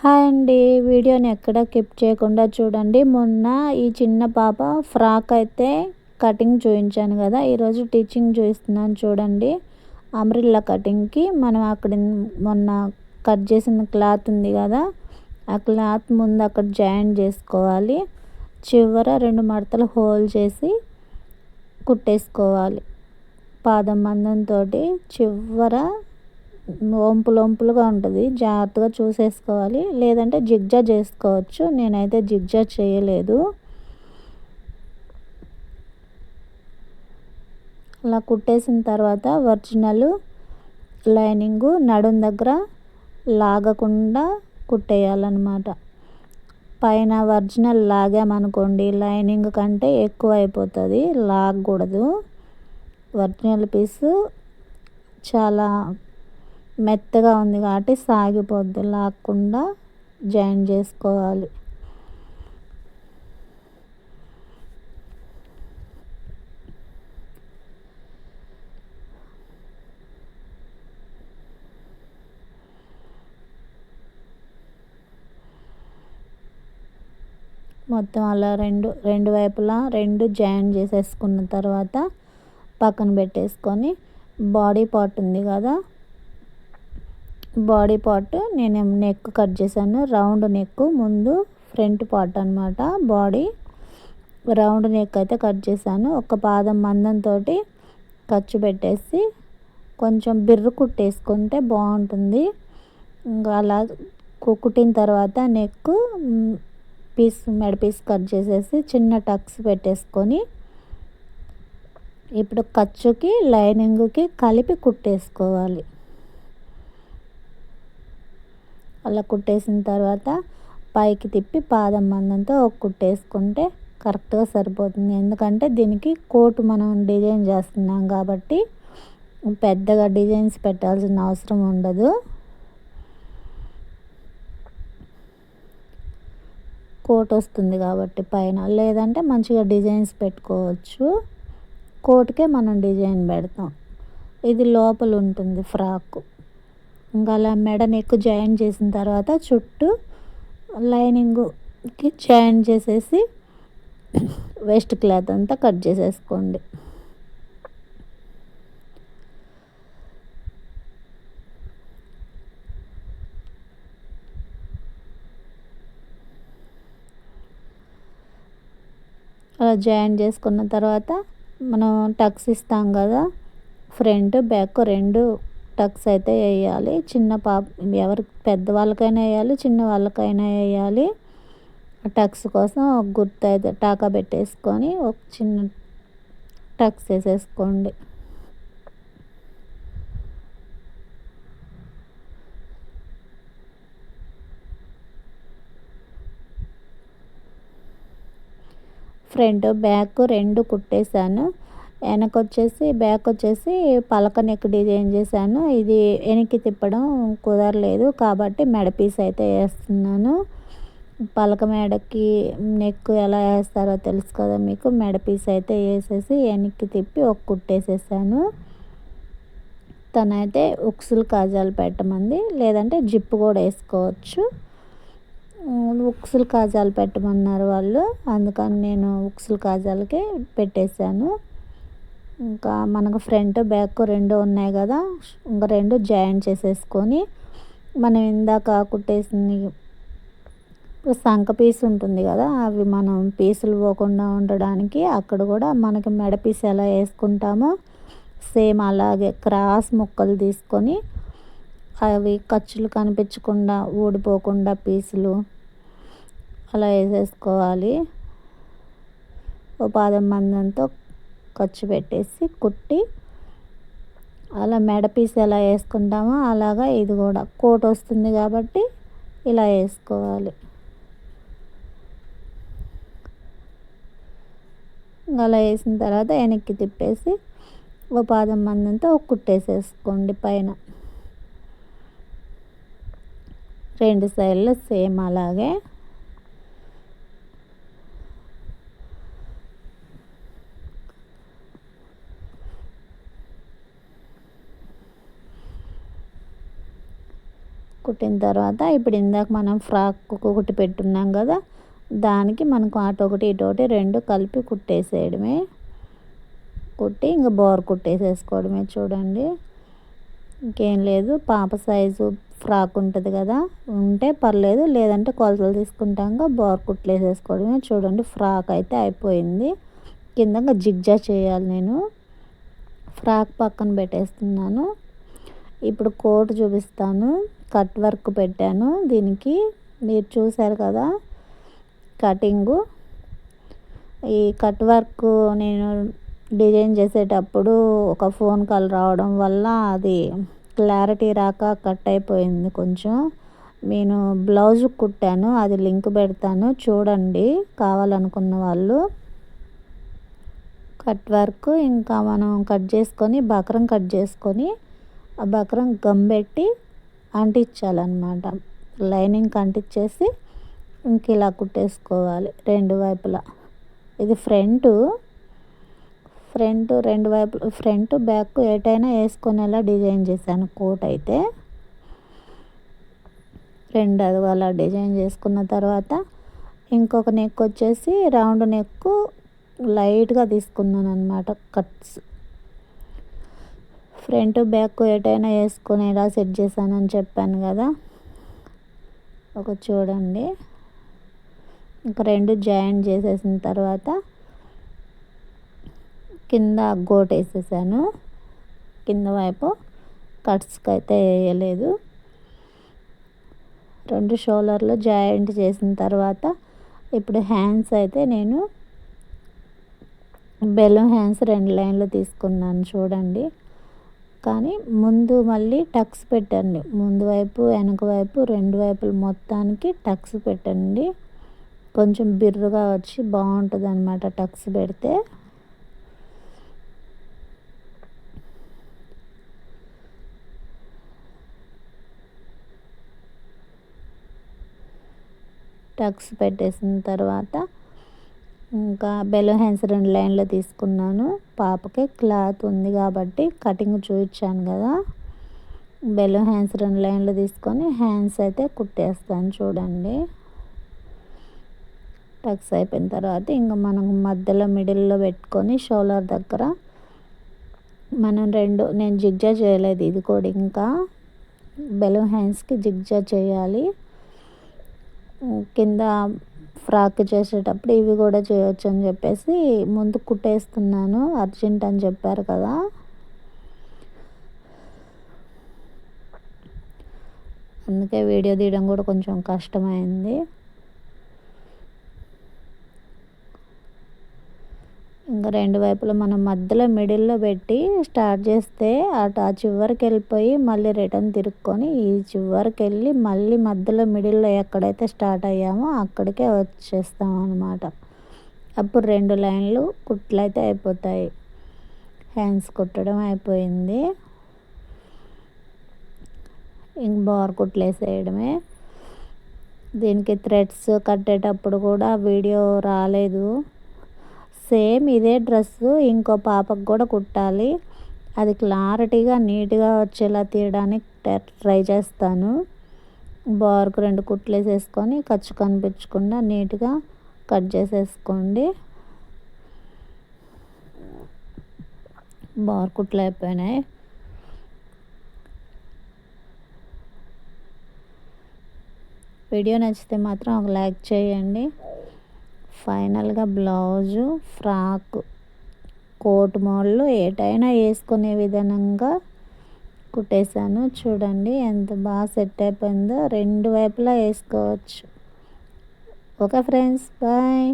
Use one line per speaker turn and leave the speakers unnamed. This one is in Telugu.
హాయ్ అండి. వీడియోని ఎక్కడ కిప్ చేయకుండా చూడండి. మొన్న ఈ చిన్న పాప ఫ్రాక్ అయితే కటింగ్ చూపించాను కదా. ఈరోజు టీచింగ్ చూపిస్తున్నాను చూడండి. అమ్రిల్లా కటింగ్కి మనం అక్కడ మొన్న కట్ చేసిన క్లాత్ ఉంది కదా. ఆ క్లాత్ ముందు అక్కడ జాయిన్ చేసుకోవాలి. చివర రెండు మడతలు హోల్ చేసి కుట్టేసుకోవాలి. పాదం మందంతో చివర వంపులు వంపులుగా ఉంటుంది. జాగ్రత్తగా చూసేసుకోవాలి. లేదంటే జిగ్జా చేసుకోవచ్చు. నేనైతే జిగ్జా చేయలేదు. అలా కుట్టేసిన తర్వాత ఒరిజినల్ లైనింగ్ నడుం దగ్గర లాగకుండా కుట్టేయాలన్నమాట. పైన ఒరిజినల్ లాగామనుకోండి లైనింగ్ కంటే ఎక్కువ అయిపోతుంది లాగకూడదు. ఒరిజినల్ పీస్ చాలా మెత్తగా ఉంది కాబట్టి సాగిపోద్ది. లాక్కుండా జాయిన్ చేసుకోవాలి. మొత్తం అలా రెండు రెండు వైపులా రెండు జాయిన్ చేసేసుకున్న తర్వాత పక్కన పెట్టేసుకొని బాడీ పార్ట్ ఉంది కదా బాడీ పార్ట్ నేను నెక్ కట్ చేశాను. రౌండ్ నెక్ ముందు ఫ్రంట్ పార్ట్ అనమాట బాడీ. రౌండ్ నెక్ అయితే కట్ చేశాను. ఒక పాదం మందంతో ఖర్చు పెట్టేసి కొంచెం బిర్రు కుట్టేసుకుంటే బాగుంటుంది. ఇంకా అలా కుట్టిన తర్వాత నెక్ పీస్ మెడ పీస్ కట్ చేసేసి చిన్న టక్స్ పెట్టేసుకొని ఇప్పుడు ఖర్చుకి లైనింగ్కి కలిపి కుట్టేసుకోవాలి. అలా కుట్టేసిన తర్వాత పైకి తిప్పి పాదం మందంతో ఒక కుట్టేసుకుంటే కరెక్ట్గా సరిపోతుంది. ఎందుకంటే దీనికి కోటు మనం డిజైన్ చేస్తున్నాం కాబట్టి పెద్దగా డిజైన్స్ పెట్టాల్సిన అవసరం ఉండదు. కోట్ వస్తుంది కాబట్టి పైన. లేదంటే మంచిగా డిజైన్స్ పెట్టుకోవచ్చు. కోట్కే మనం డిజైన్ పెడతాం. ఇది లోపల ఉంటుంది ఫ్రాక్. ఇంకా అలా మెడ నెక్ జాయిన్ చేసిన తర్వాత చుట్టూ లైనింగ్కి జాయిన్ చేసేసి వేస్ట్ క్లాత్ అంతా కట్ చేసేసుకోండి. అలా జాయిన్ చేసుకున్న తర్వాత మనం టక్స్ ఇస్తాం కదా ఫ్రంట్ బ్యాక్ రెండు టక్స్ అయితే వేయాలి. చిన్న పాప ఎవరి పెద్దవాళ్ళకైనా వేయాలి చిన్న వాళ్ళకైనా వేయాలి. టక్స్ కోసం ఒక గుర్తు అయితే టాకా పెట్టేసుకొని ఒక చిన్న టక్స్ వేసేసుకోండి. ఫ్రంట్ బ్యాక్ రెండు కుట్టేశాను. వెనక వచ్చేసి బ్యాక్ వచ్చేసి పలక నెక్ డిజైన్ చేశాను ఇది వెనక్కి తిప్పడం కుదరలేదు. కాబట్టి మెడ పీస్ అయితే వేస్తున్నాను. పలక మెడకి నెక్ ఎలా వేస్తారో తెలుసు కదా మీకు. మెడ పీస్ అయితే వేసేసి వెనక్కి తిప్పి ఒక కుట్టేసేసాను. తనైతే ఉక్సులు కాజాలు పెట్టమంది. లేదంటే జిప్పు కూడా వేసుకోవచ్చు. ఉక్సులు కాజాలు పెట్టమన్నారు వాళ్ళు. అందుకని నేను ఉక్సులు కాజాలకే పెట్టేశాను. ఇంకా మనకు ఫ్రంట్ బ్యాక్ రెండు ఉన్నాయి కదా. ఇంకా రెండు జాయిన్ చేసేసుకొని మనం ఇందాక కుట్టేసింది ఇప్పుడు సంక పీస్ ఉంటుంది కదా అవి మనం పీసులు పోకుండా ఉండడానికి అక్కడ కూడా మనకి మెడ పీస్ ఎలా వేసుకుంటామో సేమ్ అలాగే క్రాస్ ముక్కలు తీసుకొని అవి ఖర్చులు కనిపించకుండా ఊడిపోకుండా పీసులు అలా వేసేసుకోవాలి. ఓ పాదం మందంతో ఖర్చు పెట్టేసి కుట్టి అలా మెడ పీస్ ఎలా వేసుకుంటామో అలాగా ఇది కూడా. కోట్ వస్తుంది కాబట్టి ఇలా వేసుకోవాలి. అలా వేసిన తర్వాత వెనక్కి తిప్పేసి ఓ పాదం మందంతో ఒక కుట్టేసేసుకోండి పైన. రెండు సైడ్లు సేమ్ అలాగే కుట్టిన తర్వాత ఇప్పుడు ఇందాక మనం ఫ్రాక్ ఒకటి పెట్టున్నాం కదా దానికి మనకు అటు ఒకటి ఇటు ఒకటి రెండు కలిపి కుట్టేసేయడమే. కుట్టి ఇంకా బోర్ కుట్టేసేసుకోవడమే చూడండి. ఇంకేం లేదు పాప సైజు ఫ్రాక్ ఉంటుంది కదా ఉంటే పర్లేదు లేదంటే కొలతలు తీసుకుంటాక బోర్ కుట్లేసేసుకోవడమే చూడండి. ఫ్రాక్ అయితే అయిపోయింది. కింద జిగ్జా చేయాలి నేను. ఫ్రాక్ పక్కన పెట్టేస్తున్నాను. ఇప్పుడు కోట్ చూపిస్తాను. కట్ వర్క్ పెట్టాను. దీనికి మీరు చూసారు కదా కటింగు. ఈ కట్ వర్క్ నేను డిజైన్ చేసేటప్పుడు ఒక ఫోన్ కాల్ రావడం వల్ల అది క్లారిటీ రాక కట్ అయిపోయింది కొంచెం. నేను బ్లౌజ్ కుట్టాను అది లింక్ పెడతాను చూడండి కావాలనుకున్న వాళ్ళు. కట్ వర్క్ ఇంకా మనం కట్ చేసుకొని బక్రం కట్ చేసుకొని ఆ బక్రం గమ్ పెట్టి అంటించాలన్నమాట. లైనింగ్ అంటించేసి ఇంక ఇలా కుట్టేసుకోవాలి రెండు వైపులా. ఇది ఫ్రంట్ ఫ్రంట్ రెండు వైపులు ఫ్రంట్ బ్యాక్ ఏటైనా వేసుకునేలా డిజైన్ చేశాను కోట్ అయితే. రెండు అది అలా డిజైన్ చేసుకున్న తర్వాత ఇంకొక నెక్ వచ్చేసి రౌండ్ నెక్ లైట్గా తీసుకున్నాను అనమాట కట్స్. ఫ్రంట్ బ్యాక్ ఎటైనా వేసుకునేలా సెట్ చేశానని చెప్పాను కదా. ఒక చూడండి. ఇంకా రెండు జాయింట్ చేసేసిన తర్వాత కింద గోట్ వేసేసాను. కింద వైపు కట్స్కి అయితే వేయలేదు. రెండు షోలర్లు జాయింట్ చేసిన తర్వాత ఇప్పుడు హ్యాండ్స్ అయితే నేను బెలూన్ హ్యాండ్స్ రెండు లైన్లు తీసుకున్నాను చూడండి. కానీ ముందు మళ్ళీ టక్స్ పెట్టండి. ముందు వైపు వెనక వైపు రెండు వైపులు మొత్తానికి టక్స్ పెట్టండి. కొంచెం బిర్రుగా వచ్చి బాగుంటుంది అనమాట టక్స్ పెడితే. టక్స్ పెట్టేసిన తర్వాత ఇంకా బెలో హ్యాండ్స్ రెండు లైన్లు తీసుకున్నాను. పాపకి క్లాత్ ఉంది కాబట్టి కటింగ్ చూపించాను కదా. బెలో హ్యాండ్స్ రెండు లైన్లు తీసుకొని హ్యాండ్స్ అయితే కుట్టేస్తాను చూడండి. టక్స్ అయిపోయిన తర్వాత ఇంకా మనం మధ్యలో మిడిల్లో పెట్టుకొని షోలర్ దగ్గర మనం రెండు నేను జిగ్జా చేయలేదు ఇది కూడా ఇంకా. బెలూన్ హ్యాండ్స్కి జిగ్జా చేయాలి. కింద ఫ్రాక్ చేసేటప్పుడు ఇవి కూడా చేయొచ్చు అని చెప్పేసి ముందు కుట్టేస్తున్నాను. అర్జెంట్ అని చెప్పారు కదా. అందుకే వీడియో తీయడం కూడా కొంచెం కష్టమైంది. రెండు వైపులా మనం మధ్యలో మిడిల్లో పెట్టి స్టార్ట్ చేస్తే అటు ఆ చివరికి వెళ్ళిపోయి మళ్ళీ రిటర్న్ తిరుక్కొని ఈ చివరికి వెళ్ళి మళ్ళీ మధ్యలో మిడిల్లో ఎక్కడైతే స్టార్ట్ అయ్యామో అక్కడికే వచ్చేస్తాం అనమాట అప్పుడు రెండు లైన్లు కుట్లు అయితే అయిపోతాయి. హ్యాండ్స్ కుట్టడం అయిపోయింది. ఇంక బార్ కుట్లు వేసేయడమే దీనికి థ్రెడ్స్ కట్టేటప్పుడు కూడా వీడియో రాలేదు. సేమ్ ఇదే డ్రెస్సు ఇంకో పాపకు కూడా కుట్టాలి. అది క్లారిటీగా నీట్గా వచ్చేలా తీయడానికి ట్రై చేస్తాను. బార్కు రెండు కుట్లు వేసేసుకొని ఖర్చు కనిపించకుండా నీట్గా కట్ చేసేసుకోండి. బార్ కుట్లు అయిపోయినాయి. వీడియో నచ్చితే మాత్రం ఒక లైక్ చేయండి. ఫైనల్గా బ్లౌజు ఫ్రాక్ కోట్ మోడల్ ఏటైనా వేసుకునే విధంగా కుట్టేశాను. చూడండి ఎంత బాగా సెట్ అయిపోయిందో. రెండు వైపులా వేసుకోవచ్చు. Okay friends bye.